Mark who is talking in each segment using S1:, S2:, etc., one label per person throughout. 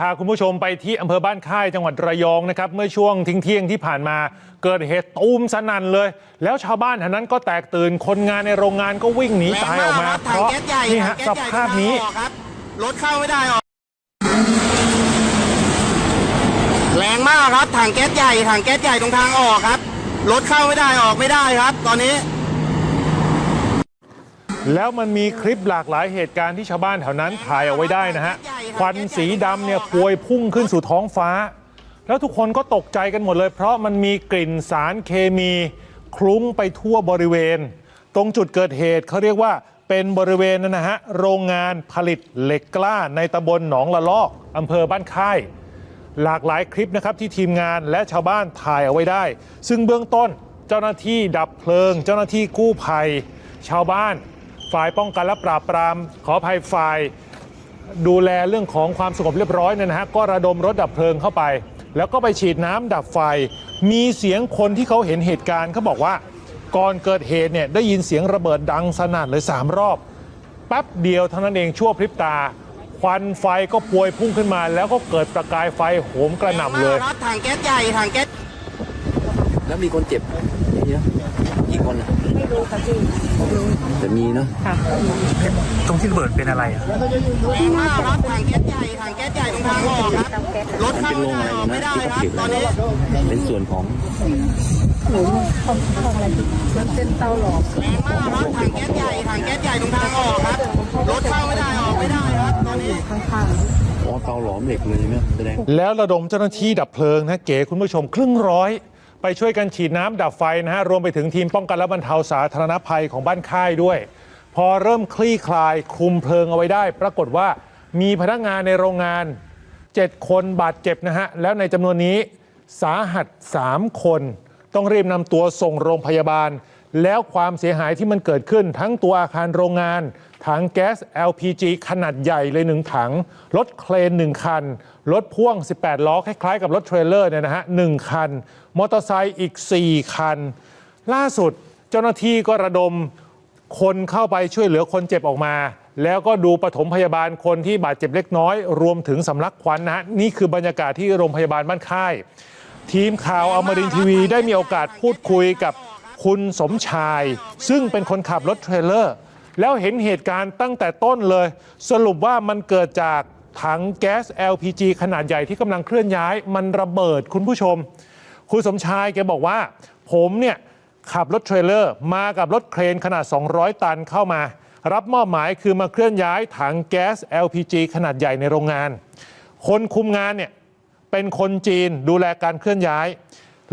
S1: พาคุณผู้ชมไปที่อำเภอบ้านค่ายจังหวัดระยองนะครับ เมื่อช่วงทิ้งเที่ยงๆที่ผ่านมาเกิดเหตุตูมสนั่นเลย แล้วชาวบ้านแถวนั้นก็แตกตื่นคนงานในโรงงานก็วิ่งหนีตายออกมา
S2: แรง
S1: เพ
S2: ครับ
S1: ราะ
S2: ถังแก๊สใหญ่
S1: นี่
S2: ถั
S1: ฮะ
S2: งแก๊ส
S1: ส
S2: ใหญ่
S1: ภาพนี้
S2: ทงออกครับรถเข้าไม่ได้ออกแรงมากครับถังแก๊สใหญ่ถังแก๊สใหญ่ตรงทางออกครับรถเข้าไม่ได้ออกไม่ได้ครับ ตอนนี้
S1: แล้วมันมีคลิปหลากหลายเหตุการณ์ที่ชาวบ้านแถวนั้นถ่ายเอาไว้ได้นะฮะควันสีดำเนี่ยพวยพุ่งขึ้นสู่ท้องฟ้า แล้วทุกคนก็ตกใจกันหมดเลย เพราะมันมีกลิ่นสารเคมีคลุ้งไปทั่วบริเวณ ตรงจุดเกิดเหตุเขาเรียกว่าเป็นบริเวณนั่นนะฮะโรงงานผลิตเหล็กกล้าในตำบลหนองละลอกอำเภอบ้านค่ายหลากหลายคลิปนะครับที่ทีมงานและชาวบ้านถ่ายเอาไว้ได้ ซึ่งเบื้องต้นเจ้าหน้าที่ดับเพลิง เจ้าหน้าที่กู้ภัย ชาวบ้าน ฝ่ายป้องกันและปราบปราม ขออภัยฝ่ายดูแลเรื่องของความสงบเรียบร้อยเนี่ยนะฮะก็ระดมรถดับเพลิงเข้าไป แล้วก็ไปฉีดน้ำดับไฟ มีเสียงคนที่เขาเห็นเหตุการณ์เขาบอกว่า ก่อนเกิดเหตุเนี่ยได้ยินเสียงระเบิดดังสนั่นเลยสามรอบแป๊บเดียวเท่านั้นเองชั่วพริบตา ควันไฟก็พวยพุ่งขึ้นมา แล้วก็เกิดประกายไฟโหมกระหน่ำเลย
S2: รงมารับถังแก๊สใหญ่ถังแก๊ส
S3: แล้วมีคนเจ็บเยอะกี่คนอะ
S4: ไม่รู้ค่ะพี่
S3: แต่มีเนาะ
S4: ค่ะ
S5: ตรงที่ระเบิดเป็นอะไรอะ
S2: แรงมากครับถังแก๊สใหญ่ถังแก๊สใหญ่ตรงทางออกครับ
S4: เตาแก๊ส
S2: รถเข้าไม่ได้ออกไม่ได้ครับตอนนี้
S3: เป็นส่วนของ
S4: หนูห้องห้องอะไรที่มันเป็นเตาหลอม
S2: แรงมากครับถังแก๊สใหญ่ถังแก๊สใหญ่ตรงทางออกครับรถเข้าไม่ได้ออกไม่ได้ครับตอนนี้
S4: ข้าง
S3: อ๋อเตาหลอมเหล็กเลยใช่ไหมแสดง
S1: แล้วระดมเจ้าหน้าที่ดับเพลิงนะเก๋คุณผู้ชมครึ่งร้อย ไปช่วยกันฉีดน้ำดับไฟนะฮะรวมไปถึงทีมป้องกันและบรรเทาสาธารณภัยของบ้านค่ายด้วย พอเริ่มคลี่คลายคุมเพลิงเอาไว้ได้ ปรากฏว่ามีพนักงานในโรงงาน 7 คนบาดเจ็บนะฮะแล้วในจำนวนนี้สาหัส 3 คน ต้องรีบนำตัวส่งโรงพยาบาล แล้วความเสียหายที่มันเกิดขึ้น ทั้งตัวอาคารโรงงาน ถังแก๊ส LPG ขนาดใหญ่เลยหนึ่งถัง รถเครนหนึ่งคัน รถพ่วง 18 ล้อคล้ายๆ กับรถเทรลเลอร์เนี่ยนะฮะหนึ่งคัน มอเตอร์ไซค์อีก 4 คัน ล่าสุดเจ้าหน้าที่ก็ระดมคนเข้าไปช่วยเหลือคนเจ็บออกมา แล้วก็ดูปฐมพยาบาลคนที่บาดเจ็บเล็กน้อย รวมถึงสำลักควันนะฮะนี่คือบรรยากาศที่โรงพยาบาลบ้านค่าย ทีมข่าวอมรินทร์ทีวีได้มีโอกาสพูดคุยกับ คุณสมชาย ซึ่งเป็นคนขับรถเทรลเลอร์ แล้วเห็นเหตุการณ์ตั้งแต่ต้นเลย สรุปว่ามันเกิดจากถังแก๊ส LPG ขนาดใหญ่ที่กำลังเคลื่อนย้าย มันระเบิดคุณผู้ชม คุณสมชายแกบอกว่า ผมเนี่ยขับรถเทรลเลอร์มากับรถเครนขนาด 200 ตันเข้ามา รับมอบหมายคือมาเคลื่อนย้ายถังแก๊ส LPG ขนาดใหญ่ในโรงงาน คนคุมงานเนี่ยเป็นคนจีนดูแลการเคลื่อนย้าย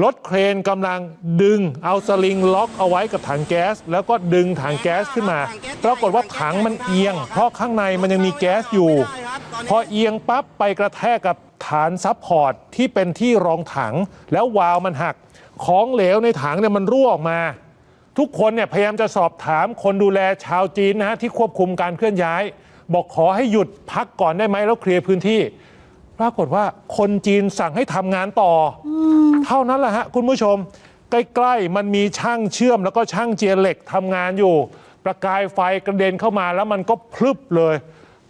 S1: รถเครนกำลังดึงเอาสลิงล็อกเอาไว้กับถังแก๊ส แล้วก็ดึงถังแก๊สขึ้นมา ปรากฏว่าถังมันเอียง เพราะข้างในมันยังมีแก๊สอยู่ พอเอียงปั๊บไปกระแทกกับฐานซับพอร์ตที่เป็นที่รองถังแล้ววาล์วมันหัก ของเหลวในถังเนี่ยมันรั่วออกมา ทุกคนเนี่ยพยายามจะสอบถามคนดูแลชาวจีนนะฮะที่ควบคุมการเคลื่อนย้าย บอกขอให้หยุดพักก่อนได้ไหมแล้วเคลียร์พื้นที่ ปรากฏว่าคนจีนสั่งให้ทำงานต่ออเท่านั้นแหละฮะคุณผู้ชม ใกล้ๆมันมีช่างเชื่อมแล้วก็ช่างเจียเหล็กทำงานอยู่ ประกายไฟกระเด็นเข้ามาแล้วมันก็พลึบเลย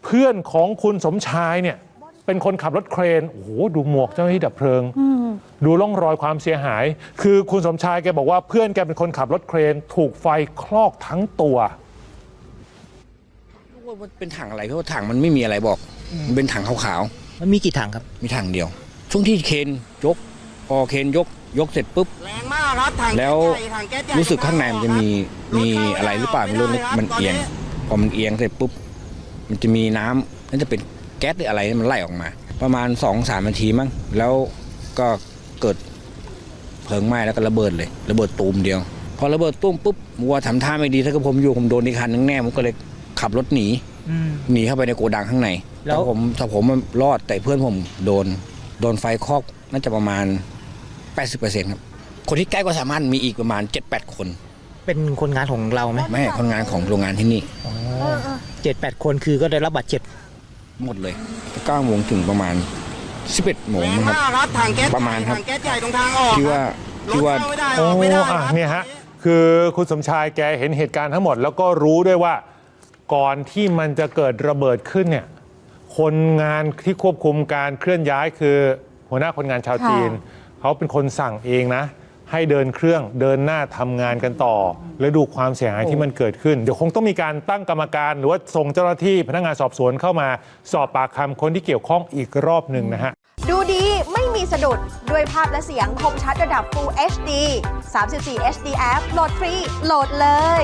S1: เพื่อนของคุณสมชายเนี่ย เป็นคนขับรถเครนโอ้โหดูหมวกเจ้าหน้าที่ดับเพลิง ดูร่องรอยความเสียหาย คือคุณสมชายแกบอกว่าเพื่อนแกเป็นคนขับรถเครน ถูกไฟคลอกทั้งตัว
S3: ว่ามันเป็นถังอะไรเพราะว่าถังมันไม่มีอะไรบอก มันเป็นถังขาว
S5: มันมีกี่ถังครับ
S3: ๆมีถังเดียว ช่วงที่เคนยกพอเคนยกยกเสร็จปุ๊บ
S2: แรงมากครับถัง
S3: แล้ว
S2: ก๊สใหญ่ถังแก๊สใหญ่
S3: รู้สึกข้างในมันจะมีมีอะไรหรือเปล่าไม่รู้นะมันเอียงพอมันเอียงเสร็จปุ๊บ มันจะมีน้ำนั่นจะเป็นแก๊สหรืออะไรมันไหลออกมา ประมาณสองสามนาทีมั้งแล้วก็เกิดเพลิงไหม้แล้วก็ระเบิดเลย ระเบิดตูมเดียว พอระเบิดตุ้มปุ๊บวัวทำท่าไม่ดีถ้าเกิดผมอยู่ผมโดนอีกคันนึงแน่ผมก็เลยขับรถหนี
S5: อืม
S3: หนีเข้าไปในโกดังข้างใน
S5: แล้ว
S3: ถ้าผมถ้าผมมันรอดแต่เพื่อนผมโดน โดนไฟคอกน่าจะประมาณ 80%ครับ คนที่ใกล้กว่าสามารถมีอีกประมาณ 7-8 คน
S5: เป็นคนงานของเราไหม
S3: ไม่คนงานของโรงงานที่นี่
S5: เจ็ดแปดคนคือก็ได้รับบาดเจ็บ
S3: หมดเลย9โมงถึงประมาณ 11โมง
S2: แรง
S3: นะครับ
S2: มากครับถังแก๊ส
S3: ประมาณครับ
S2: ถังแก๊สใหญ่ตรงทางออก
S3: ที่ว่า
S2: ครับ
S3: ที่ว่า
S2: รถเข้ไม่ได้อ
S1: โอ้
S2: อกไม่ได้ค
S1: อะ
S2: รับ
S1: เนี่ยฮะคือคุณสมชายแกเห็นเหตุการณ์ทั้งหมด แล้วก็รู้ด้วยว่าก่อนที่มันจะเกิดระเบิดขึ้นเนี่ย คนงานที่ควบคุมการเคลื่อนย้ายคือหัวหน้าคนงานชาวจีน เขาเป็นคนสั่งเองนะ ให้เดินเครื่องเดินหน้าทำงานกันต่อ แล้วดูความเสียหายที่มันเกิดขึ้น เดี๋ยวคงต้องมีการตั้งกรรมการ หรือว่าส่งเจ้าหน้าที่พนักงานสอบสวนเข้ามาสอบปากคำคนที่เกี่ยวข้องอีกรอบหนึ่งนะฮะ
S6: ดูดีไม่มีสะดุดด้วยภาพและเสียงคมชัดระดับ Full HD 34 HD App โหลดฟรีโหลดเลย